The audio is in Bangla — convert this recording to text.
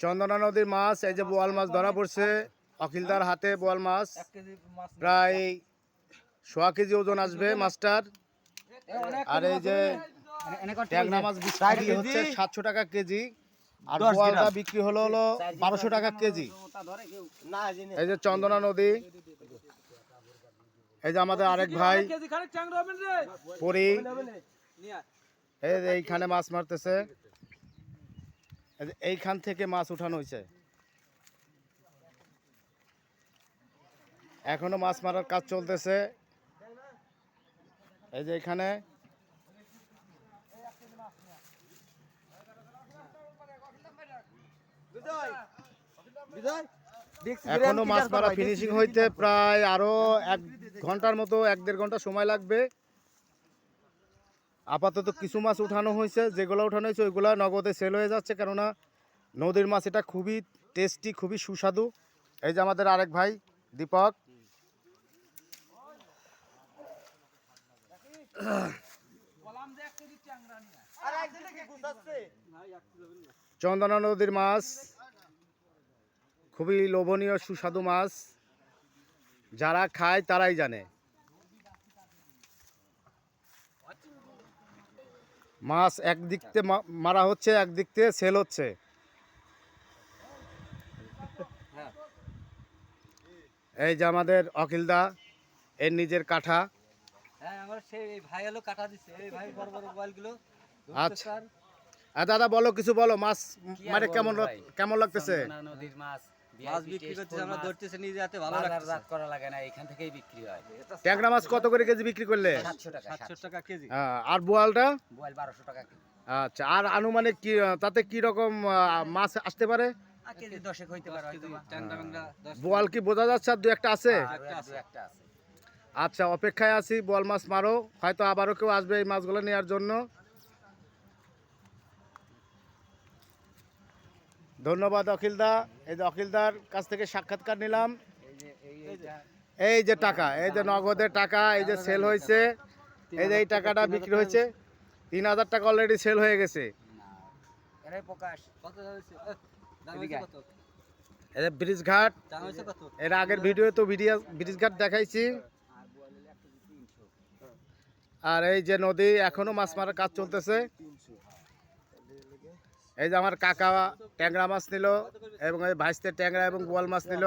চন্দনা নদীর মাছ এই যে বোয়াল মাছ ধরা পড়ছে অখিলদার হাতে বোয়াল মাছ। প্রায় সোয়া কেজি ওজন আসবে মাছটার। আর এই যে ট্যাংরা মাছ বিক্রি হচ্ছে সাতশো টাকা কেজি। আর বোয়ালটা বিক্রি হলো হলো বারোশো টাকা কেজি। এই যে চন্দনা নদী। এই যে আমাদের আরেক ভাই পরি। এই যে এইখানে মাছ মারতেছে। এইখান থেকে মাছ উঠানো হয়েছে। এখনও মাছ মারার কাজ চলতেছে। এই যে এখানে। এখনও মাছ মারা ফিনিশিং হইতে প্রায় আরও এক ঘণ্টার মতো এক দেড় ঘণ্টা সময় লাগবে। আপাতত কিছু মাছ উঠানো হয়েছে, যেগুলো উঠানো হয়েছে, ওইগুলো নগদে সেল হয়ে যাচ্ছে, কেননা নদীর মাছ এটা খুবই টেস্টি খুবই সুস্বাদু। এই যে আমাদের আরেক ভাই, দীপক। চন্দনা নদীর মাছ, খুবই লোভনীয়, সুস্বাদু মাছ। যারা খায় তারাই জানে। মাছ একদিক থেকে মারা হচ্ছে একদিক থেকে সেল হচ্ছে। এই যে আমাদের অখিলদা এর নিজের কাঠা। হ্যাঁ আচ্ছা। দাদা বলো কিছু বলো মাছ মানে কেমন কেমন লাগতেছে? নদীর মাছ। মাছ বিক্রি করতেছে আমরা ধরতেছি নিজে হাতে ভালো লাগছে বাজারজাত করা লাগে না এখান থেকেই বিক্রি হয়। ট্যাংরা মাছ কত করে কেজি বিক্রি করলে? সাতশো টাকা সাতশো টাকা কেজি। হ্যাঁ, আর বোয়ালটা? বয়েল বারোশো টাকা কেজি। আচ্ছা আর আনুমানিক কি তাতে কি রকম মাছ আসতে পারে? কেজি হইতে হয়তো বোয়াল কি বোঝা যাচ্ছে আর দু একটা আছে? দু একটা আছে। আচ্ছা অপেক্ষায় আছি বোয়াল মাছ মারো। হয়তো আবারও কেউ আসবে এই মাছগুলো নেওয়ার জন্য। ধন্যবাদ অখিলদা। এই যে অখিলদার কাছ থেকে সাক্ষাৎকার নিলাম। এই যে টাকা এই যে নগদের টাকা এই যে সেল হয়েছে। এই যে এই টাকাটা বিক্রি হয়েছে। তিন হাজার টাকা অলরেডি সেল হয়ে গেছে। এরাই প্রকাশ। কত হয়েছে? এ, দাম হয়েছে কত? এই যে ব্রিজ ঘাট দাম হয়েছে কত? এর আগের ভিডিও তো ভিডিও ব্রিজ ঘাট দেখাইছি। আর এই যে নদী এখনও মাছ মারার কাজ চলতেছে। এই যে আমার কাকা ট্যাংরা মাছ নিল এবং এই ভাইস্তে ট্যাংরা এবং বোয়াল মাছ নিল।